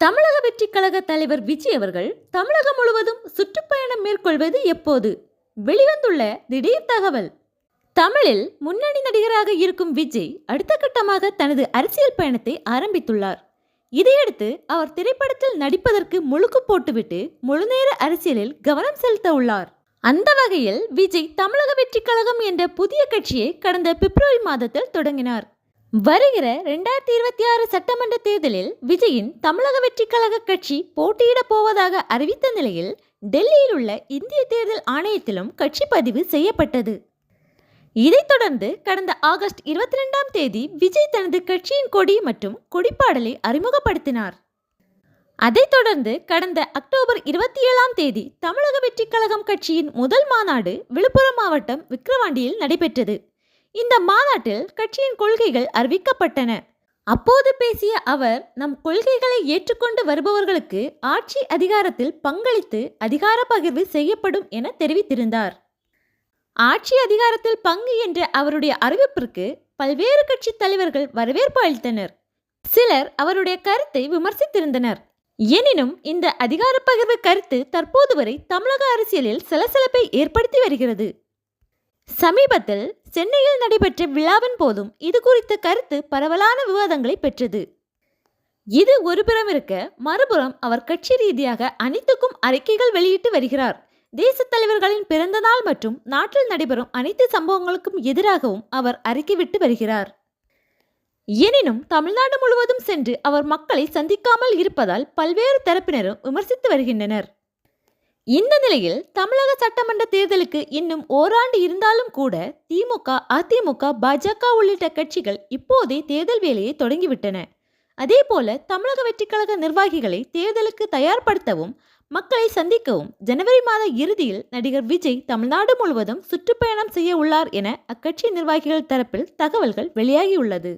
தமிழக வெற்றி கழக தலைவர் விஜய் அவர்கள் தமிழகம் முழுவதும் சுற்றுப்பயணம் மேற்கொள்வது எப்போது? வெளிவந்துள்ள திடீர் தகவல். தமிழில் முன்னணி நடிகராக இருக்கும் விஜய் அடுத்த கட்டமாக தனது அரசியல் பயணத்தை ஆரம்பித்துள்ளார். இதையடுத்து அவர் திரைப்படத்தில் நடிப்பதற்கு முழுக்கு போட்டுவிட்டு முழுநேர அரசியலில் கவனம் செலுத்த உள்ளார் அந்த வகையில் விஜய் தமிழக வெற்றி கழகம் என்ற புதிய கட்சியை கடந்த பிப்ரவரி மாதத்தில் தொடங்கினார். வருகிற ரெண்டாயிரத்தி இருபத்தி ஆறு சட்டமன்ற தேர்தலில் விஜயின் தமிழக வெற்றிக் கழக கட்சி போட்டியிடப் போவதாக அறிவித்த நிலையில் டெல்லியில் உள்ள இந்திய தேர்தல் ஆணையத்திலும் கட்சி பதிவு செய்யப்பட்டது. இதைத் தொடர்ந்து கடந்த ஆகஸ்ட் இருபத்தி ரெண்டாம் தேதி விஜய் தனது கட்சியின் கொடி மற்றும் கொடிப்பாடலை அறிமுகப்படுத்தினார். அதைத் தொடர்ந்து கடந்த அக்டோபர் இருபத்தி ஏழாம் தேதி தமிழக வெற்றிக் கழகம் கட்சியின் முதல் மாநாடு விழுப்புரம் மாவட்டம் விக்கிரவாண்டியில் நடைபெற்றது. இந்த மாநாட்டில் கட்சியின் கொள்கைகள் அறிவிக்கப்பட்டன. அப்போது பேசிய அவர் நம் கொள்கைகளை ஏற்றுக்கொண்டு வருபவர்களுக்கு ஆட்சி அதிகாரத்தில் பங்களித்து அதிகார பகிர்வு செய்யப்படும் என தெரிவித்திருந்தார். ஆட்சி அதிகாரத்தில் பங்கு என்ற அவருடைய அறிவிப்பிற்கு பல்வேறு கட்சி தலைவர்கள் வரவேற்பு அளித்தனர். சிலர் அவருடைய கருத்தை விமர்சித்திருந்தனர். எனினும் இந்த அதிகார பகிர்வு கருத்து தற்போது வரை தமிழக அரசியலில் சலசலப்பை ஏற்படுத்தி வருகிறது. சமீபத்தில் சென்னையில் நடைபெற்ற விழாவின் போதும் இது குறித்த கருத்து பரவலான விவாதங்களை பெற்றது. இது ஒருபுறம் இருக்க மறுபுறம் அவர் கட்சி ரீதியாக அனைத்துக்கும் அறிக்கைகள் வெளியிட்டு வருகிறார். தேசத் தலைவர்களின் பிறந்த நாள் மற்றும் நாட்டில் நடைபெறும் அனைத்து சம்பவங்களுக்கும் எதிராகவும் அவர் அறிக்கை விட்டு வருகிறார். எனினும் தமிழ்நாடு முழுவதும் சென்று அவர் மக்களை சந்திக்காமல் இருப்பதால் பல்வேறு தரப்பினரும் விமர்சித்து வருகின்றனர். இந்த நிலையில் தமிழக சட்டமன்ற தேர்தலுக்கு இன்னும் ஓராண்டு இருந்தாலும் கூட திமுக அதிமுக பாஜக உள்ளிட்ட கட்சிகள் இப்போதே தேர்தல் வேலையை தொடங்கிவிட்டன. அதேபோல தமிழக வெற்றிக்கழக நிர்வாகிகளை தேர்தலுக்கு தயார்படுத்தவும் மக்களை சந்திக்கவும் ஜனவரி மாத இறுதியில் நடிகர் விஜய் தமிழ்நாடு முழுவதும் சுற்றுப்பயணம் செய்ய உள்ளார் என அக்கட்சி நிர்வாகிகள் தரப்பில் தகவல்கள் வெளியாகியுள்ளது.